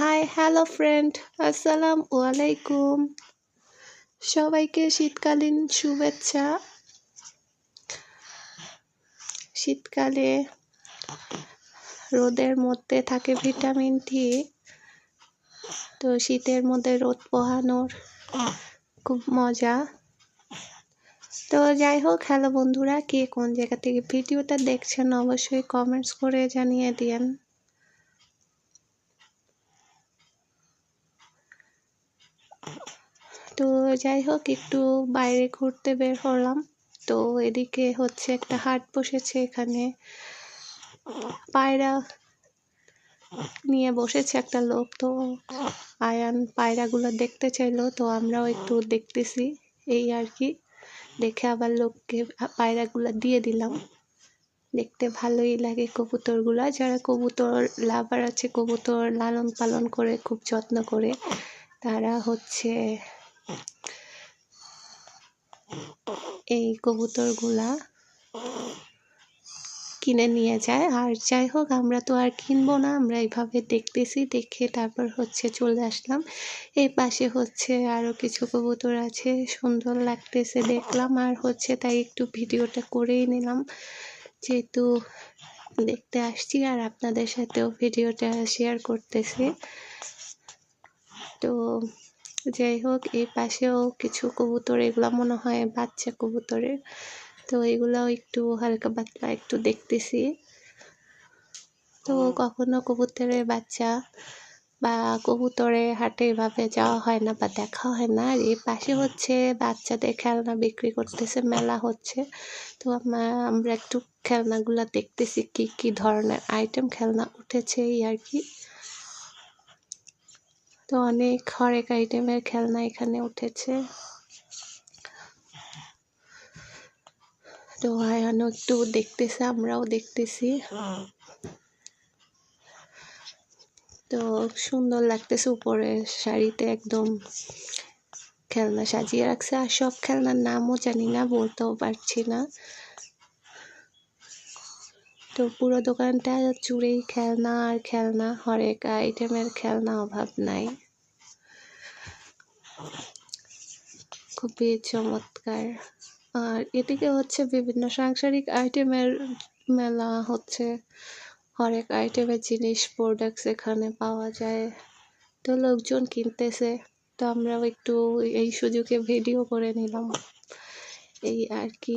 Hi hello friend আসসালাম আলাইকুম সবাইকে শীতকালীন শুভেচ্ছা। শীতকালে রোদের মধ্যে থাকে ভিটামিন ডি তো শীতের মধ্যে রোদ পোহানোর খুব মজা। তো যাই হোক, হ্যালো বন্ধুরা, কে কোন জায়গা থেকে ভিডিওটা দেখছেন, অবশ্যই কমেন্টস করে জানিয়ে দিয়েন। তো যাই হোক একটু বাইরে ঘুরতে বের হলাম। তো এদিকে হচ্ছে একটা হাট বসেছে এখানে। পায়রা নিয়ে বসেছে একটা লোক। তো আয়ান পায়রাগুলো দেখতে চাইলো, তো আমরাও একটু দেখতেছি। এই আর কি। দেখে আবার লোককে পায়রাগুলো দিয়ে দিলাম। দেখতে ভালোই লাগে কবুতরগুলা। যারা কবুতর লাভার আছে, কবুতর লালন পালন করে, খুব যত্ন করে। তারা হচ্ছে এই কবুতরগুলা কিনে নিয়ে যায়। আর যাই হোক, আমরা তো আর কিনবো না, আমরা এইভাবে দেখতেছি, দেখে তারপর হচ্ছে চলে আসলাম। এই পাশে হচ্ছে আরও কিছু কবুতর আছে, সুন্দর লাগতেছে দেখলাম। আর হচ্ছে তাই একটু ভিডিওটা করেই নিলাম, যেহেতু দেখতে আসছি আর আপনাদের সাথেও ভিডিওটা শেয়ার করতেছি। তো যাই হোক এই পাশেও কিছু কবুতর এগুলো মনে হয় বাচ্চা কবুতরের। তো এগুলাও একটু হালকা পাতলা একটু দেখতেছি। তো কখনো কবুতরের বাচ্চা বা কবুতরে হাটে এভাবে যাওয়া হয় না বা দেখা হয় না। আর এই পাশে হচ্ছে বাচ্চাদের খেলনা বিক্রি করতেছে মেলা হচ্ছে। তো আমরা একটু খেলনাগুলো দেখতেছি কি কি ধরনের আইটেম খেলনা উঠেছে এই আর কি। তো অনেক হরেক আইটেমের খেলনা এখানে উঠেছে। তো আয়ানও একটু দেখতেছে, আমরাও দেখতেছি। তো সুন্দর লাগতেছে উপরে শাড়িতে একদম খেলনা সাজিয়ে রাখছে, আর সব খেলনার নামও জানি না, বলতেও পারছি না। তো পুরো দোকানটা জুড়েই খেলনা আর খেলনা, হরেক আইটেমের খেলনা অভাব নাই। খুবই চমৎকার। আর এদিকে হচ্ছে বিভিন্ন সাংসারিক আইটেমের মেলা হচ্ছে। হরেক আইটেমের জিনিস প্রোডাক্টস এখানে পাওয়া যায়। তো লোকজন কিনতেছে। তো আমরাও একটু এই সুযোগে ভিডিও করে নিলাম। এই আর কি।